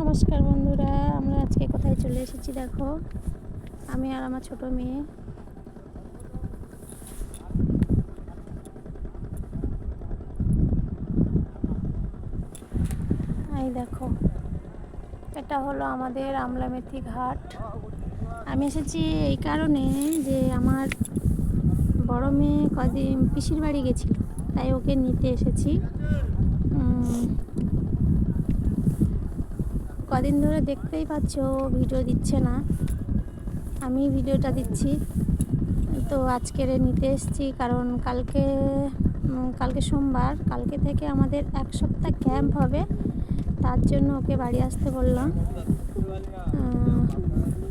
নমস্কার বন্ধুরা, আমরা আজকে কোথায় চলে এসেছি দেখো। আমি আর আমার ছোট মেয়ে। এই দেখো, এটা হলো আমাদের আমলামেথি ঘাট। আমি এসেছি এই কারণে যে আমার বড় মেয়ে কদিন পিসির বাড়ি গেছিল, তাই ওকে নিতে এসেছি। কদিন ধরে দেখতেই পাচ্ছ ভিডিও দিচ্ছে না। আমি ভিডিওটা দিচ্ছি। তো আজকের নিতে এসেছি, কারণ কালকে কালকে সোমবার, কালকে থেকে আমাদের এক সপ্তাহ ক্যাম্প হবে। তার জন্য ওকে বাড়ি আসতে বললাম।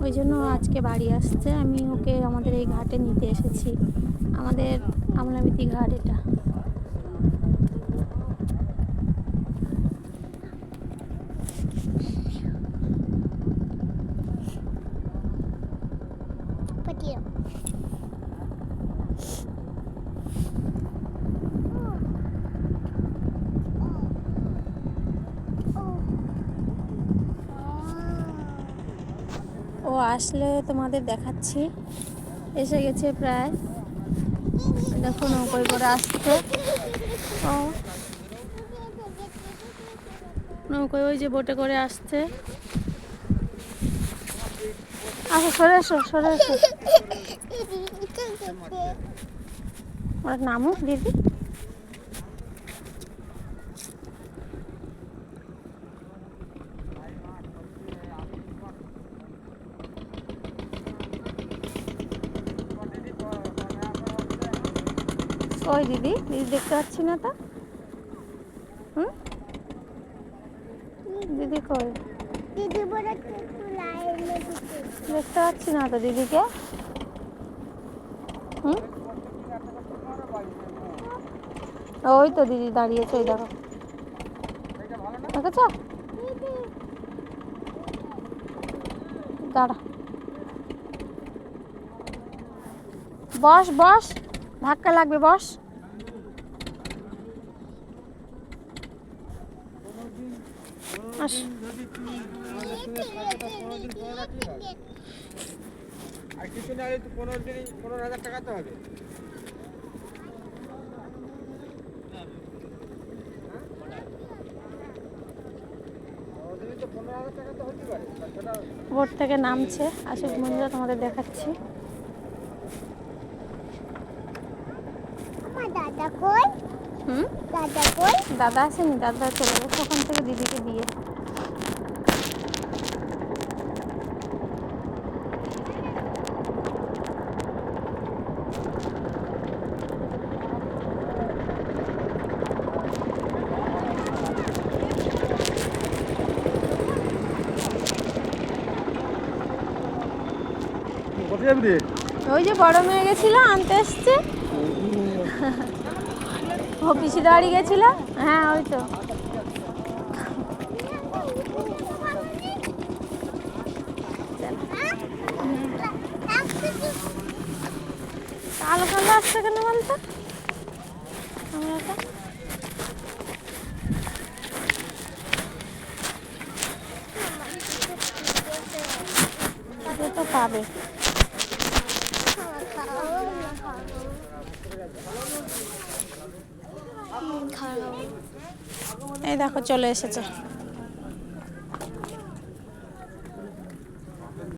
ওই জন্য আজকে বাড়ি আসছে। আমি ওকে আমাদের এই ঘাটে নিতে এসেছি। আমাদের আমলামিতি ঘাট এটা। ও আসলে তোমাদের দেখাচ্ছি। এসে গেছে প্রায়। দেখো নৌকোয় করে আসছে। ও। নৌকোয় ওই যে বোটে করে আসছে। আচ্ছা সরে এসো সরে এসো। ওরা নামুক, দিদি। ওই দিদি দিদি দেখতে পাচ্ছি না তো? হুম? দিদি কই? দিদি দেখতে পাচ্ছি না তো দিদিকে। হুম? ওই তো দিদি দাঁড়িয়েছে ওই দেখো। দেখেছ? দাঁড়া। বস বস। ধাক্কা লাগবে বস। আস। আর কিছু না হলে তো পনেরো দিন পনেরো হাজার টাকা তো হবে পনেরো দিনে তো পনেরো হাজার টাকা তো হতে পারে আর সেটা বোট থেকে নামছে আসুক বন্ধুরা তোমাদের দেখাচ্ছি আমার দাদা কই হুম? দাদা কই দাদা আসেনি দাদা চলে গেছে ওখান থেকে দিদিকে দিয়ে। ওই যে বড় মেয়ে গেছিল আনতে এসছে। পিসি বাড়ি গেছিল? হ্যাঁ ওই তো। কালো কালো আসছে কেন বলতো? তো পাবে। এই দেখো চলে এসেছে।